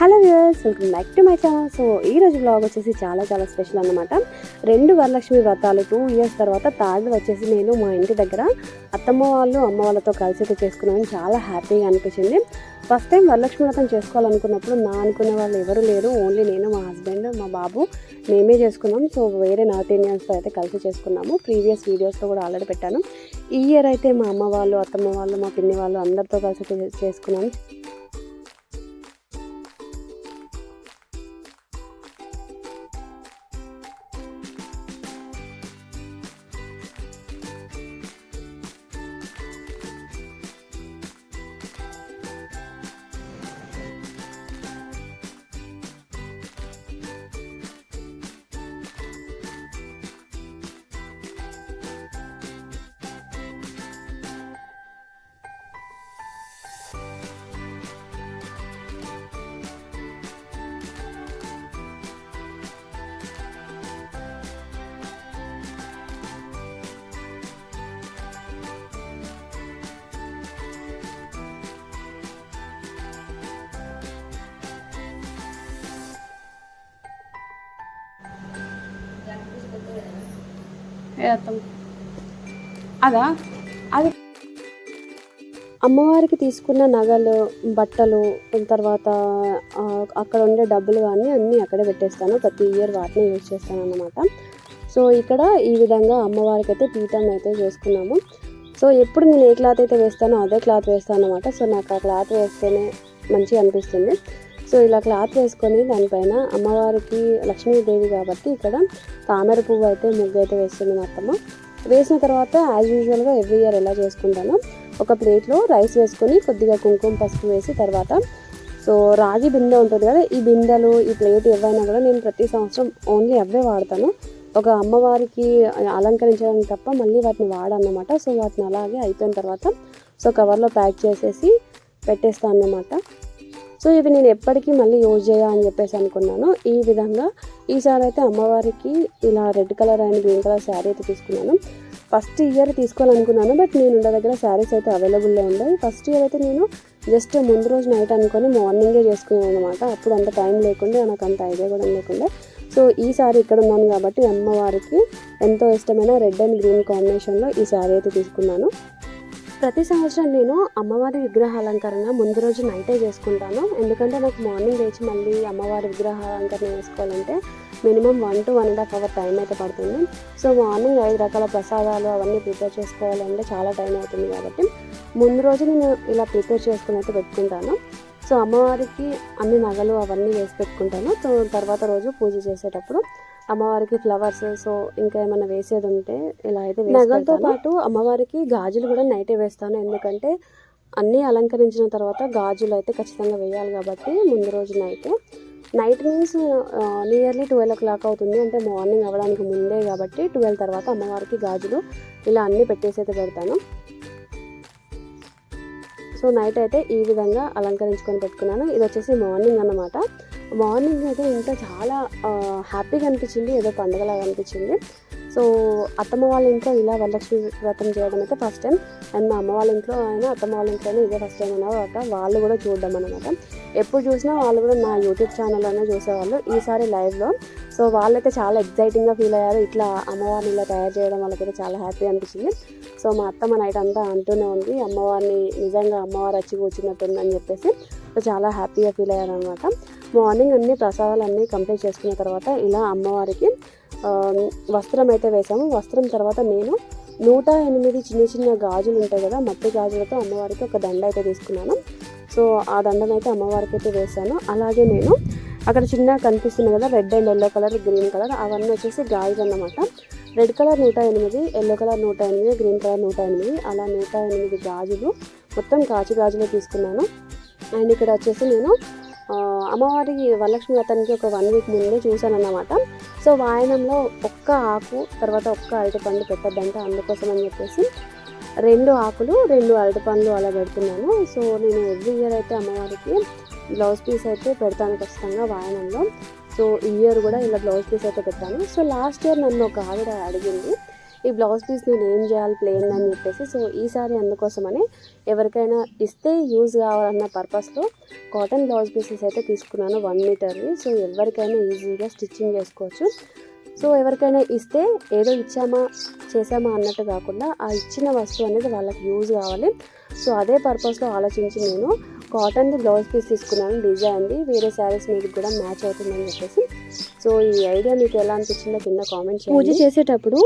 Welcome back to my channel. So ఈ రోజు blog వచ్చేసి చాలా చాలా స్పెషల్ అన్నమాట. రెండు వరలక్ష్మి వ్రతాలు టూ ఇయర్స్ తర్వాత థర్డ్ వచ్చేసి నేను మా ఇంటి దగ్గర అత్తమ్మ వాళ్ళు అమ్మ వాళ్ళతో కలిసి అయితే చేసుకున్నాను చాలా హ్యాపీగా అనిపించింది. ఫస్ట్ టైం వరలక్ష్మి వ్రతం చేసుకోవాలనుకున్నప్పుడు నా అనుకునే వాళ్ళు ఎవరు లేరు. ఓన్లీ నేను మా హస్బెండ్ మా బాబు మేమే చేసుకున్నాం. సో వేరే నార్త్ ఇండియన్స్తో అయితే కలిసి చేసుకున్నాము. ప్రీవియస్ వీడియోస్లో కూడా ఆల్రెడీ పెట్టాను. ఈ ఇయర్ అయితే మా అమ్మ వాళ్ళు అత్తమ్మ వాళ్ళు మా పిన్ని వాళ్ళు అందరితో కలిసి చేసుకున్నాం. వేస్తాం అదా? అది అమ్మవారికి తీసుకున్న నగలు బట్టలు తర్వాత అక్కడ ఉండే డబ్బులు కానీ అన్నీ అక్కడే పెట్టేస్తాను. ప్రతి ఇయర్ వాటిని యూజ్ చేస్తాను అన్నమాట సో ఇక్కడ ఈ విధంగా అమ్మవారికి అయితే పీఠం అయితే చేసుకున్నాము. సో ఎప్పుడు నేను ఏ క్లాత్ అయితే వేస్తానో అదే క్లాత్ వేస్తాను అనమాట సో నాకు ఆ క్లాత్ వేస్తేనే మంచిగా అనిపిస్తుంది. సో ఇలా క్లాత్ వేసుకొని దానిపైన అమ్మవారికి లక్ష్మీదేవి కాబట్టి ఇక్కడ తామర పువ్వు అయితే ముగ్గు అయితే వేస్తుంది మా అత్తమ్మ వేసిన తర్వాత యాజ్ యూజువల్గా ఎవ్రీ ఇయర్ ఎలా చేసుకుంటాను ఒక ప్లేట్లో రైస్ వేసుకొని కొద్దిగా కుంకుమ పసుపు వేసి తర్వాత సో రాగి బిందె ఉంటుంది కదా ఈ బిందెలు ఈ ప్లేట్ ఏవైనా కూడా నేను ప్రతి సంవత్సరం ఓన్లీ అవే వాడతాను. ఒక అమ్మవారికి అలంకరించడానికి తప్ప మళ్ళీ వాటిని వాడన్నమాట సో వాటిని అలాగే అయిపోయిన తర్వాత సో కవర్లో ప్యాక్ చేసేసి పెట్టేస్తాను అన్నమాట సో ఇవి నేను ఎప్పటికీ మళ్ళీ యూజ్ చేయ అని చెప్పేసి అనుకున్నాను. ఈ విధంగా ఈసారి అయితే అమ్మవారికి ఇలా red colour and green colour sari అయితే తీసుకున్నాను. ఫస్ట్ ఇయర్ తీసుకోవాలనుకున్నాను బట్ నేను ఉండే దగ్గర శారీస్ అయితే అవైలబుల్లో ఉండవు ఫస్ట్ ఇయర్ అయితే నేను జస్ట్ ముందు రోజు నైట్ అనుకొని మార్నింగే చేసుకున్నాను అనమాట అప్పుడు అంత టైం లేకుండా నాకు అంత ఐడియా కూడా లేకుండా. సో ఈ సారీ ఇక్కడ ఉన్నాను కాబట్టి అమ్మవారికి ఎంతో ఇష్టమైన రెడ్ అండ్ గ్రీన్ కాంబినేషన్లో ఈ శారీ అయితే తీసుకున్నాను. ప్రతి సంవత్సరం నేను అమ్మవారి విగ్రహ అలంకరణ ముందు రోజు నైటే చేసుకుంటాను. ఎందుకంటే నాకు మార్నింగ్ లేచి మళ్ళీ అమ్మవారి విగ్రహ అలంకరణ చేసుకోవాలంటే minimum one to one and half hour time అయితే పడుతుంది. సో మార్నింగ్ ఐదు రకాల ప్రసాదాలు అవన్నీ ప్రిపేర్ చేసుకోవాలంటే చాలా టైం అవుతుంది కాబట్టి ముందు రోజు నేను ఇలా ప్రిపేర్ చేసుకుని అయితే పెట్టుకుంటాను. సో అమ్మవారికి అన్ని నగలు అవన్నీ వేసి పెట్టుకుంటాను. సో తర్వాత రోజు పూజ చేసేటప్పుడు అమ్మవారికి ఫ్లవర్స్ సో ఇంకా ఏమైనా వేసేది ఉంటే ఇలా అయితే నగలతో పాటు అమ్మవారికి గాజులు కూడా నైటే వేస్తాను. ఎందుకంటే అన్నీ అలంకరించిన తర్వాత గాజులు అయితే ఖచ్చితంగా వేయాలి కాబట్టి ముందు రోజు night. Night means nearly twelve o'clock అవుతుంది. అంటే మార్నింగ్ అవ్వడానికి ముందే కాబట్టి ట్వెల్వ్ తర్వాత అమ్మవారికి గాజులు ఇలా అన్నీ పెట్టేసి అయితే పెడతాను. సో నైట్ అయితే ఈ విధంగా అలంకరించుకొని పెట్టుకున్నాను. ఇది వచ్చేసి మార్నింగ్ అన్నమాట. మార్నింగ్ అయితే ఇంకా చాలా హ్యాపీగా అనిపించింది ఏదో పండుగలాగా అనిపించింది. సో అత్తమ్మ వాళ్ళ ఇంట్లో ఇలా వరలక్ష్మి వ్రతం చేయడం అయితే ఫస్ట్ టైం అండ్ మా అమ్మ వాళ్ళ ఇంట్లో అయినా అత్తమ్మ వాళ్ళ ఇంట్లోనే ఇదే ఫస్ట్ టైం అన్నమాట. వాళ్ళు కూడా చూడడం అనమాట ఎప్పుడు చూసినా వాళ్ళు కూడా నా యూట్యూబ్ ఛానల్లోనే చూసేవాళ్ళు ఈసారి లైవ్లో సో వాళ్ళైతే చాలా ఎగ్జైటింగ్గా ఫీల్ అయ్యారు. ఇట్లా అమ్మవారిని ఇలా తయారు చేయడం వాళ్ళకైతే చాలా హ్యాపీ అనిపించింది. సో మా అత్తమ్మ నైట్ అంతా అంటూనే ఉంది. అమ్మవారిని నిజంగా అమ్మవారు వచ్చి కూర్చున్నట్టుంది అని చెప్పేసి చాలా హ్యాపీగా ఫీల్ అయ్యారు అనమాట మార్నింగ్ అన్ని ప్రసాదాలు అన్నీ కంప్లీట్ చేసుకున్న తర్వాత ఇలా అమ్మవారికి వస్త్రం అయితే వేసాము వస్త్రం తర్వాత నేను నూట ఎనిమిది చిన్న చిన్న గాజులు ఉంటాయి కదా మట్టి గాజులతో అమ్మవారికి ఒక దండ అయితే తీసుకున్నాను. సో ఆ దండను అయితే అమ్మవారికి అయితే వేసాను అలాగే నేను అక్కడ చిన్న కనిపిస్తుంది కదా red and yellow colour green colour అవన్నీ వచ్చేసి గాజులు అన్నమాట. రెడ్ కలర్ నూట ఎనిమిది ఎల్లో కలర్ నూట ఎనిమిది గ్రీన్ కలర్ నూట ఎనిమిది అలా నూట ఎనిమిది గాజులు మొత్తం కాచి గాజులు తీసుకున్నాను. అండ్ ఇక్కడ వచ్చేసి నేను అమ్మవారి వరలక్ష్మి వ్రతానికి ఒక వన్ వీక్ ముందే చూశాను అన్నమాట సో వాయనంలో ఒక్క ఆకు తర్వాత ఒక్క అరటి పండు పెట్టద్దంటే అందుకోసం అని చెప్పేసి రెండు ఆకులు రెండు అరటి పండ్లు అలా పెడుతున్నాను. సో నేను ఎవ్రీ ఇయర్ అయితే అమ్మవారికి బ్లౌజ్ పీస్ అయితే పెడతాను ఖచ్చితంగా వాయనంలో. సో ఈ ఇయర్ కూడా ఇలా బ్లౌజ్ పీస్ అయితే పెట్టాను. సో లాస్ట్ ఇయర్ నన్ను ఒక ఆవిడ అడిగింది ఈ బ్లౌజ్ పీస్ నేను ఏం చేయాలి ప్లేన్ అని చెప్పేసి సో ఈసారి అందుకోసమని ఎవరికైనా ఇస్తే యూజ్ కావాలన్న పర్పస్లో కాటన్ బ్లౌజ్ పీసెస్ అయితే తీసుకున్నాను వన్ మీటర్వి సో ఎవరికైనా ఈజీగా స్టిచ్చింగ్ చేసుకోవచ్చు. సో ఎవరికైనా ఇస్తే ఏదో ఇచ్చామా చేసామా అన్నట్టు కాకుండా ఆ ఇచ్చిన వస్తువు అనేది వాళ్ళకి యూజ్ కావాలి. సో అదే పర్పస్లో ఆలోచించి నేను కాటన్ది బ్లౌజ్ పీస్ తీసుకున్నాను డిజైన్ది వేరే శారీస్ మీకు కూడా మ్యాచ్ అవుతుందని చెప్పేసి సో ఈ ఐడియా మీకు ఎలా అనిపించిందో కింద కామెంట్ పూజ చేసేటప్పుడు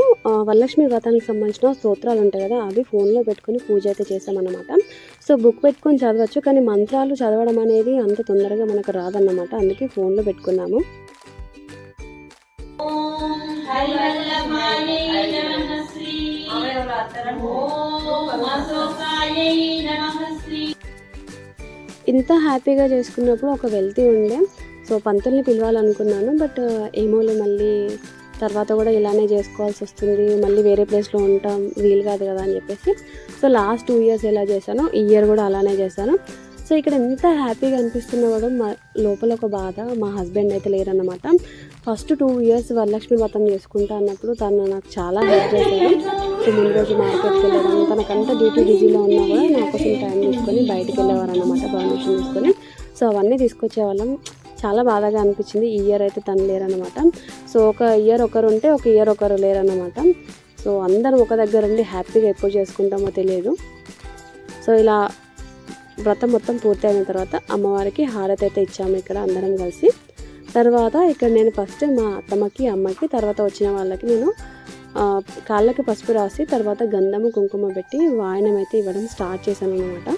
వరలక్ష్మి వ్రతానికి సంబంధించిన స్తోత్రాలు ఉంటాయి కదా అవి ఫోన్లో పెట్టుకొని పూజ అయితే చేసామన్నమాట సో బుక్ పెట్టుకొని చదవచ్చు కానీ మంత్రాలు చదవడం అనేది అంత తొందరగా మనకు రాదన్నమాట. అందుకే ఫోన్లో పెట్టుకున్నాము. ఇంత హ్యాపీగా చేసుకున్నప్పుడు ఒక వెళ్తీ ఉండే. సో పంతుల్ని పిలవాలనుకున్నాను బట్ ఏమోలే మళ్ళీ తర్వాత కూడా ఇలానే చేసుకోవాల్సి వస్తుంది మళ్ళీ వేరే ప్లేస్లో ఉంటాం వీలు కాదు కదా అని చెప్పేసి. సో లాస్ట్ టూ ఇయర్స్ ఎలా చేశానో ఈ ఇయర్ కూడా అలానే చేశాను. సో ఇక్కడ ఎంత హ్యాపీగా అనిపిస్తున్నా కూడా మా లోపల ఒక బాధ మా హస్బెండ్ అయితే లేరన్నమాట. First two years Varalakshmi Vratam చేసుకుంటా అన్నప్పుడు తను నాకు చాలా హెల్ప్ చేశాడు. సో ముందు రోజు మార్కెట్కి వెళ్ళడం తనకంతా డ్యూటీ బిజీలో ఉన్నా కూడా నా కోసం టైం తీసుకొని బయటికి వెళ్ళేవారు అనమాట పర్మిషన్ తీసుకొని. సో అవన్నీ తీసుకొచ్చేవాళ్ళం. చాలా బాధగా అనిపించింది. ఈ ఇయర్ అయితే తను లేరనమాట సో ఒక ఇయర్ ఒకరు ఉంటే ఒక ఇయర్ ఒకరు లేరన్నమాట. సో అందరం ఒక దగ్గర ఉండి హ్యాపీగా ఎప్పుడు చేసుకుంటామో తెలియదు. సో ఇలా వ్రతం మొత్తం పూర్తి అయిన తర్వాత అమ్మవారికి హారతి అయితే ఇచ్చాము ఇక్కడ అందరం కలిసి. తర్వాత ఇక్కడ నేను ఫస్ట్ మా అత్తమ్మకి అమ్మకి తర్వాత వచ్చిన వాళ్ళకి నేను కాళ్ళకి పసుపు రాసి తర్వాత గంధము కుంకుమ పెట్టి వాయనం అయితే ఇవ్వడం స్టార్ట్ చేశాను అనమాట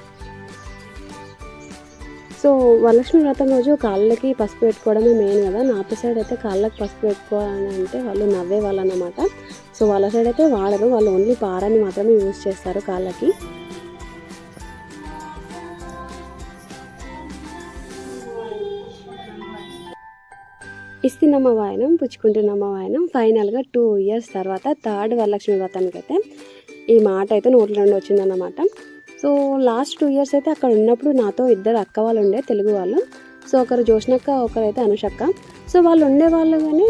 సో వరలక్ష్మి వ్రతం రోజు కాళ్ళకి పసుపు పెట్టుకోవడమే మెయిన్ కదా. నార్త్ సైడ్ అయితే కాళ్ళకి పసుపు పెట్టుకోవాలని అంటే వాళ్ళు నవ్వే వాళ్ళు అనమాట సో వాళ్ళ సైడ్ అయితే వాడరు. వాళ్ళు ఓన్లీ పారాన్ని మాత్రమే యూజ్ చేస్తారు కాళ్ళకి. ఇస్తున్నమ్మ వాయనం పుచ్చుకుంటున్నమ్మ వాయనం. ఫైనల్గా టూ ఇయర్స్ తర్వాత థర్డ్ వరలక్ష్మి వ్రతానికి అయితే ఈ మాట అయితే నోట్ల నుండి వచ్చిందన్నమాట. సో లాస్ట్ టూ ఇయర్స్ అయితే అక్కడ ఉన్నప్పుడు నాతో ఇద్దరు అక్క వాళ్ళు ఉండే తెలుగు వాళ్ళు. సో ఒకరు జోష్నక్క ఒకరైతే అనుషక్క. సో వాళ్ళు ఉండేవాళ్ళు కానీ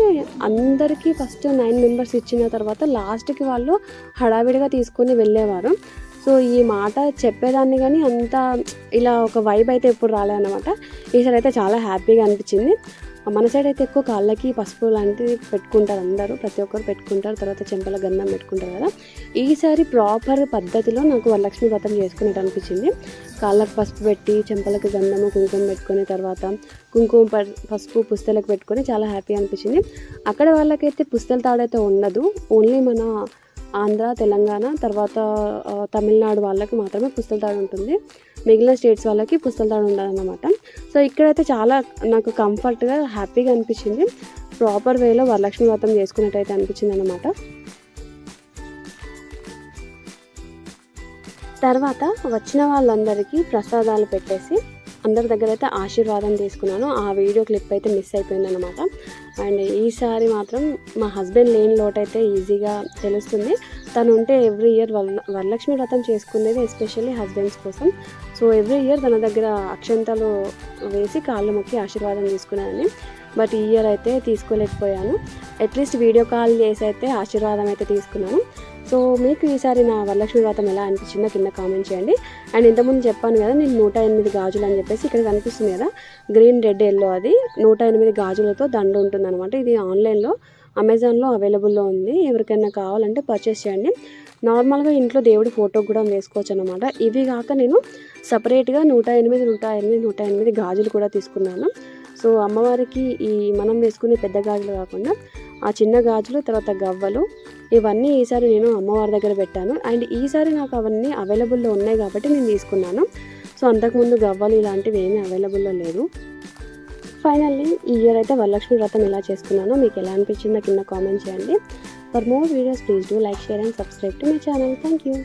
అందరికీ ఫస్ట్ నైన్ మెంబర్స్ ఇచ్చిన తర్వాత లాస్ట్కి వాళ్ళు హడావిడిగా తీసుకొని వెళ్ళేవారు. సో ఈ మాట చెప్పేదాన్ని కానీ అంత ఇలా ఒక వైబ్ అయితే ఎప్పుడు రాలేదన్నమాట. ఈసారి అయితే చాలా హ్యాపీగా అనిపించింది. మన సైడ్ అయితే ఎక్కువ కాళ్ళకి పసుపు లాంటివి పెట్టుకుంటారు అందరూ. ప్రతి ఒక్కరు పెట్టుకుంటారు. తర్వాత చెంపల గంధం పెట్టుకుంటారు కదా. ఈసారి ప్రాపర్ పద్ధతిలో నాకు వరలక్ష్మి వ్రతం చేసుకున్నట్టు అనిపించింది. కాళ్ళకు పసుపు పెట్టి చెంపలకి గంధము కుంకుమ పెట్టుకుని తర్వాత కుంకుమ పసుపు పుస్తలకు పెట్టుకొని చాలా హ్యాపీ అనిపించింది. అక్కడ వాళ్ళకైతే పుస్తల తాడైతే ఉండదు. ఓన్లీ మన ఆంధ్ర తెలంగాణ తర్వాత తమిళనాడు వాళ్ళకి మాత్రమే పుస్తల తాడు ఉంటుంది. మిగిలిన స్టేట్స్ వాళ్ళకి పుస్తల తాడు ఉండదన్నమాట. సో ఇక్కడైతే చాలా నాకు కంఫర్ట్గా హ్యాపీగా అనిపించింది. ప్రాపర్ వేలో వరలక్ష్మి వ్రతం చేసుకున్నట్టయితే అనిపించింది అనమాట తర్వాత వచ్చిన వాళ్ళందరికీ ప్రసాదాలు పెట్టేసి అందరి దగ్గర అయితే ఆశీర్వాదం తీసుకున్నాను. ఆ వీడియో క్లిప్ అయితే మిస్ అయిపోయింది అనమాట అండ్ ఈసారి మాత్రం మా హస్బెండ్ లేని లోటైతే ఈజీగా తెలుస్తుంది. తను ఉంటే ఎవ్రీ ఇయర్ వర వరలక్ష్మి వ్రతం చేసుకునేది ఎస్పెషల్లీ హస్బెండ్స్ కోసం. సో ఎవ్రీ ఇయర్ తన దగ్గర అక్షంతలు వేసి కాళ్ళు మొక్కి ఆశీర్వాదం తీసుకున్నానని. బట్ ఈ ఇయర్ అయితే తీసుకోలేకపోయాను. అట్లీస్ట్ వీడియో కాల్ చేసి అయితే ఆశీర్వాదం అయితే తీసుకున్నాను. సో మీకు ఈసారి నా వరలక్ష్మి వ్రతం ఎలా అనిపించిందో కింద కామెంట్ చేయండి. అండ్ ఇంతకుముందు చెప్పాను కదా నేను నూట ఎనిమిది గాజులు అని చెప్పేసి ఇక్కడ కనిపిస్తుంది కదా గ్రీన్ రెడ్ ఎల్లో అది. నూట ఎనిమిది గాజులతో దండ ఉంటుందన్నమాట. ఇది ఆన్లైన్లో అమెజాన్లో అవైలబుల్లో ఉంది. ఎవరికైనా కావాలంటే పర్చేస్ చేయండి. నార్మల్గా ఇంట్లో దేవుడి ఫోటో కూడా వేసుకోవచ్చు అనమాట ఇవి కాక నేను సపరేట్గా నూట ఎనిమిది నూట ఎనిమిది నూట ఎనిమిది గాజులు కూడా తీసుకున్నాను. సో అమ్మవారికి ఈ మనం వేసుకునే పెద్ద గాజులు కాకుండా ఆ చిన్న గాజులు తర్వాత గవ్వలు ఇవన్నీ ఈసారి నేను అమ్మవారి దగ్గర పెట్టాను. అండ్ ఈసారి నాకు అవన్నీ అవైలబుల్లో ఉన్నాయి కాబట్టి నేను తీసుకున్నాను. సో అంతకుముందు గవ్వలు ఇలాంటివి ఏమీ అవైలబుల్లో లేదు ఫైనల్లీ ఈ ఇయర్ అయితే వరలక్ష్మి వ్రతం ఎలా చేసుకున్నానో. మీకు ఎలా అనిపించిందో కింద కామెంట్ చేయండి. For more videos please do like share and subscribe to my channel thank you